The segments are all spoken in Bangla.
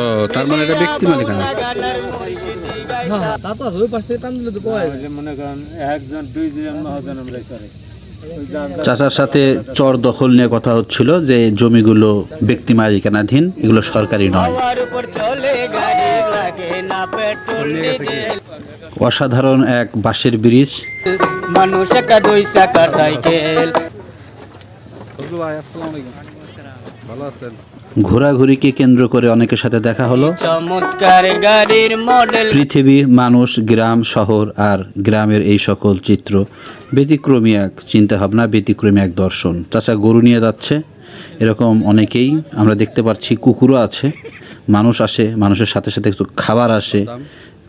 ও তার মানে এটা ব্যক্তি মনে করে চাচার সাথে চর দখল নিয়ে কথা হচ্ছিল যে জমিগুলো ব্যক্তি মালিকানাধীন এগুলো সরকারি নয়। অসাধারণ এক বাঁশের ব্রিজ। মানুষ একটা দুই চাকার সাইকেল। ভালো আছেন? ঘোরাঘুরিকে কেন্দ্র করে অনেকের সাথে দেখা হলো। চমৎকার গাড়ির মডেল। পৃথিবী মানুষ গ্রাম শহর আর গ্রামের এই সকল চিত্র ব্যতিক্রমী এক চিন্তাভাবনা ব্যতিক্রমী এক দর্শন। চাচা গরু নিয়ে যাচ্ছে। এরকম অনেকেই আমরা দেখতে পাচ্ছি কুকুরও আছে। মানুষ আসে মানুষের সাথে সাথে একটু খাবার আসে।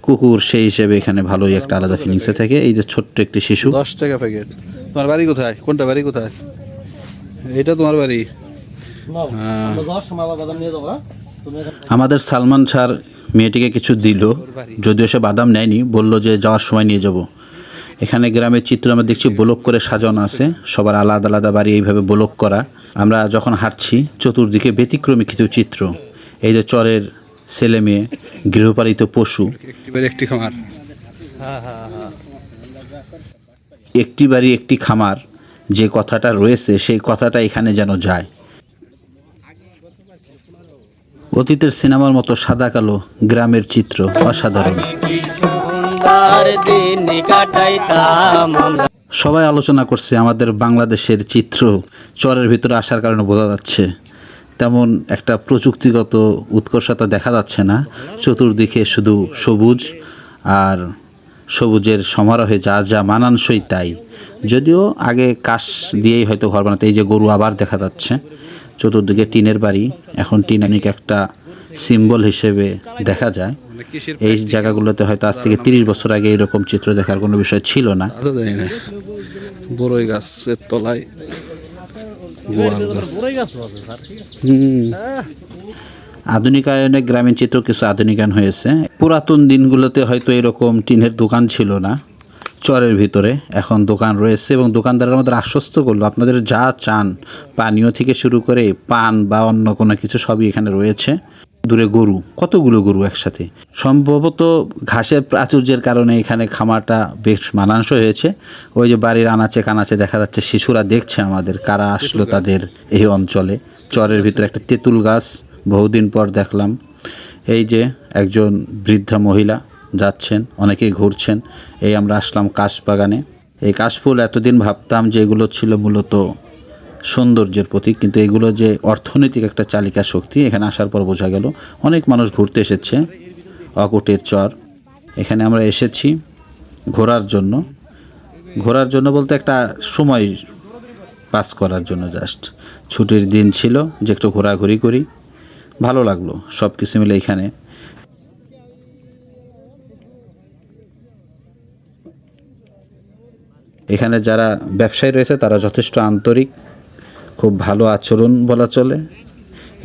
কুকুর সেই হিসেবে এখানে ভালোই একটা আলাদা ফিলিংসে থাকে। এই যে ছোট্ট একটি শিশু। দশ টাকা প্যাকেট তোমার বাড়ি কোথায়? কোনটা বাড়ি কোথায়? এটা তোমার বাড়ি? হ্যাঁ। আমাদের সালমান স্যার মেয়েটিকে কিছু দিল যদিও সে বাদাম নেয়নি বলল যে যাওয়ার সময় নিয়ে যাব। এখানে গ্রামের চিত্র আমরা দেখছি ব্লক করে সাজানো আছে সবার আলাদা আলাদা বাড়ি এইভাবে ব্লক করা। আমরা যখন হাঁটছি চতুর্দিকে ব্যতিক্রমী কিছু চিত্র। এই যে চরের ছেলে মেয়ে গৃহপালিত পশু। একটি খামার। একটি বাড়ি একটি খামার। যে কথাটা রয়েছে, সেই কথাটা এখানে যেন যায়। অতীতের সিনেমার মতো সাদা কালো গ্রামের চিত্র অসাধারণ। সবাই আলোচনা করছে আমাদের বাংলাদেশের চিত্র চরের ভিতরে আসার কারণে বোঝা যাচ্ছে। তেমন একটা প্রযুক্তিগত উৎকর্ষতা দেখা যাচ্ছে না। চতুর্দিকে শুধু সবুজ আর সবুজের সমারোহে যা যা মানানসই তাই। যদিও আগে কাশ দিয়েই হয়তো ঘর বানাতে এই যে গরু আবার দেখা যাচ্ছে। চতুর্দিকে টিনের বাড়ি এখন টিন অনেক একটা সিম্বল হিসেবে দেখা যায়। এই জায়গাগুলোতে হয়তো আজ থেকে তিরিশ বছর আগে এরকম চিত্র দেখার কোনো বিষয় ছিল না। আচ্ছা বড়ই গাছের তলায় হুম। আধুনিকায়নে গ্রামীণ চিত্র কিছু আধুনিকায়ন হয়েছে। পুরাতন দিনগুলোতে হয়তো এরকম টিনের দোকান ছিল না চরের ভিতরে। এখন দোকান রয়েছে এবং দোকানদারের আমাদের আশ্বস্ত করল আপনাদের যা চান পানীয় থেকে শুরু করে পান বা অন্য কোনো কিছু সবই এখানে রয়েছে। দূরে গরু কতগুলো গরু একসাথে? সম্ভবত ঘাসের প্রাচুর্যের কারণে এখানে খামারটা বেশ মানানসই হয়েছে। ওই যে বাড়ির আনাচে কানাচে দেখা যাচ্ছে শিশুরা দেখছে আমাদের কারা আসলো তাদের এই অঞ্চলে। চরের ভিতরে একটা তেঁতুল গাছ বহুদিন পর দেখলাম এই যে একজন বৃদ্ধা মহিলা যাচ্ছেন, অনেকেই ঘুরছেন। এই আমরা আসলাম কাশবাগানে। এই কাশফুল এতদিন ভাবতাম যে এগুলো ছিল মূলত সৌন্দর্যের প্রতীক, কিন্তু এগুলো যে অর্থনৈতিক একটা চালিকা শক্তি, এখানে আসার পর বোঝা গেল অনেক মানুষ ঘুরতে এসেছে, অকুটের চর। এখানে আমরা এসেছি ঘোরার জন্য। ঘোরার জন্য বলতে একটা সময় পাস করার জন্য জাস্ট। ছুটির দিন ছিল যে একটু ঘোরাঘুরি করি। ভালো লাগল সব কিছু মিলে এখানে। এখানে যারা ব্যবসায়ী রয়েছে, তারা যথেষ্ট আন্তরিক, খুব ভালো আচরণ বলা চলে।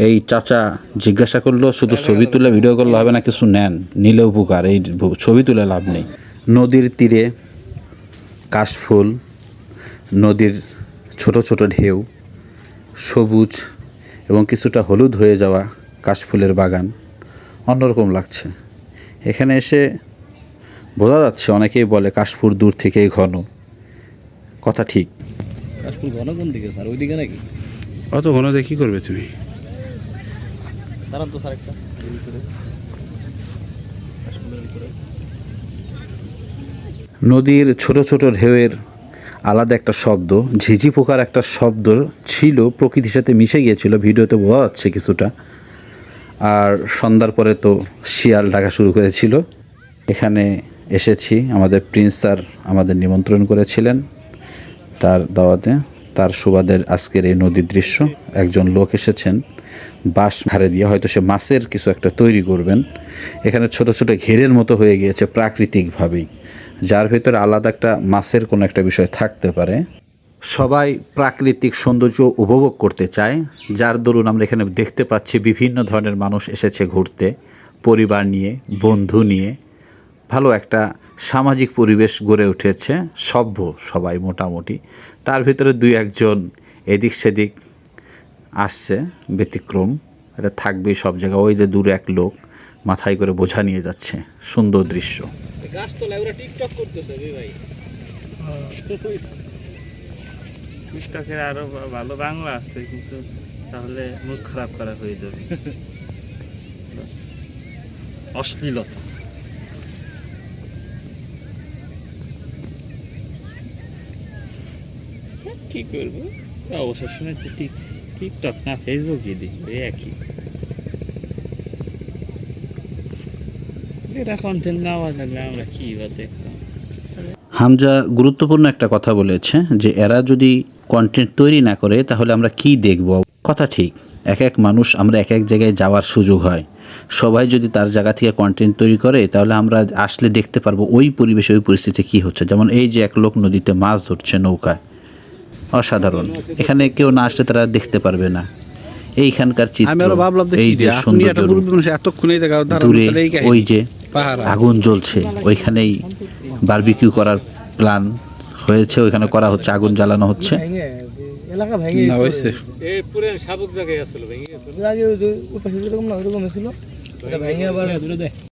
এই চাচা জিজ্ঞাসা করল, শুধু ছবি তুলে ভিডিও করলে হবে না, কিছু নেন? নিলে উপকার, এই ছবি তুলে লাভ নেই। নদীর তীরে কাশফুল, নদীর ছোট ছোট ঢেউ, সবুজ এবং কিছুটা হলুদ হয়ে যাওয়া কাশফুলের বাগান অন্যরকম লাগছে। এখানে এসে বোঝা যাচ্ছে অনেকেই বলে কাশফুল দূর থেকেই ঘন। কথা ঠিক। কাশফুল ঘন কোন দিকে স্যার? ওইদিকে নাকি? অত ঘন দিয়ে কী করবে তুমি? দাঁড়ান তো স্যার একটা। নদীর ছোট ছোট ঢেউয়ের আলাদা একটা শব্দ ঝিঝি পোকার একটা শব্দ ছিল প্রকৃতির সাথে মিশে গিয়েছিল। ভিডিওতে বোঝা যাচ্ছে কিছুটা। আর সন্ধ্যার পরে তো শিয়াল ডাকা শুরু করেছিল। এখানে এসেছি, আমাদের প্রিন্স স্যার আমাদের নিমন্ত্রণ করেছিলেন তার দাওয়াতে। তার সুবাদের আজকের এই নদীর দৃশ্য, একজন লোক এসেছেন, বাঁশ ধারে দিয়ে হয়তো সে মাছের কিছু একটা তৈরি করবেন। এখানে ছোট ছোট ঘেরের মতো হয়ে গিয়েছে প্রাকৃতিকভাবেই, যার ভেতরে আলাদা একটা মাছের কোনো একটা বিষয় থাকতে পারে। সবাই প্রাকৃতিক সৌন্দর্য উপভোগ করতে চায় যার দরুন আমরা এখানে দেখতে পাচ্ছি বিভিন্ন ধরনের মানুষ এসেছে ঘুরতে পরিবার নিয়ে বন্ধু নিয়ে। ভালো একটা সামাজিক পরিবেশ গড়ে উঠেছে সভ্য সবাই মোটামুটি। তার ভিতরে দুই একজন এদিক সেদিক আসছে ব্যতিক্রম। এটা থাকবে সব জায়গায়। ওই যে দূরে এক লোক মাথায় করে বোঝা নিয়ে যাচ্ছে। সুন্দর দৃশ্য। টিকটকের আরও ভালো বাংলা আছে কিন্তু তাহলে মুখ খারাপ করা হয়ে যাবে। অশ্লীলতা। কি করব? অবসর সময় তো টিক টিকটক না ফেসবুকই দিই ওই একই। এরা কন্টেন্ট না বানালে আমরা কি বা দেখতাম? হামজা গুরুত্বপূর্ণ একটা কথা বলেছে যে এরা যদি কন্টেন্ট তৈরি না করে তাহলে আমরা কি দেখব? কথা ঠিক এক এক মানুষ আমরা এক এক জায়গায় যাওয়ার সুযোগ হয়। সবাই যদি তার জায়গা থেকে কন্টেন্ট তৈরি করে তাহলে আমরা আসলে দেখতে পারব ওই পরিবেশে ওই পরিস্থিতি কী হচ্ছে। যেমন এই যে এক লোক নদীতে মাছ ধরছে নৌকায় অসাধারণ। এখানে কেউ না আসলে তারা দেখতে পারবে না। এইখানকার চিত্র এই যে সৌন্দর্য দূরে। ওই যে আগুন জ্বলছে ওইখানেই বারবিকিউ করার প্ল্যান হয়েছে ওইখানে করা হচ্ছে আগুন জ্বালানো হচ্ছে। এলাকা ভেঙে হয়েছে। এই পুরো সাবুক জায়গায় আসলো ভেঙে গেছে। আগে ওই পাশে যেরকম না ওরকম ছিল ভেঙে আবার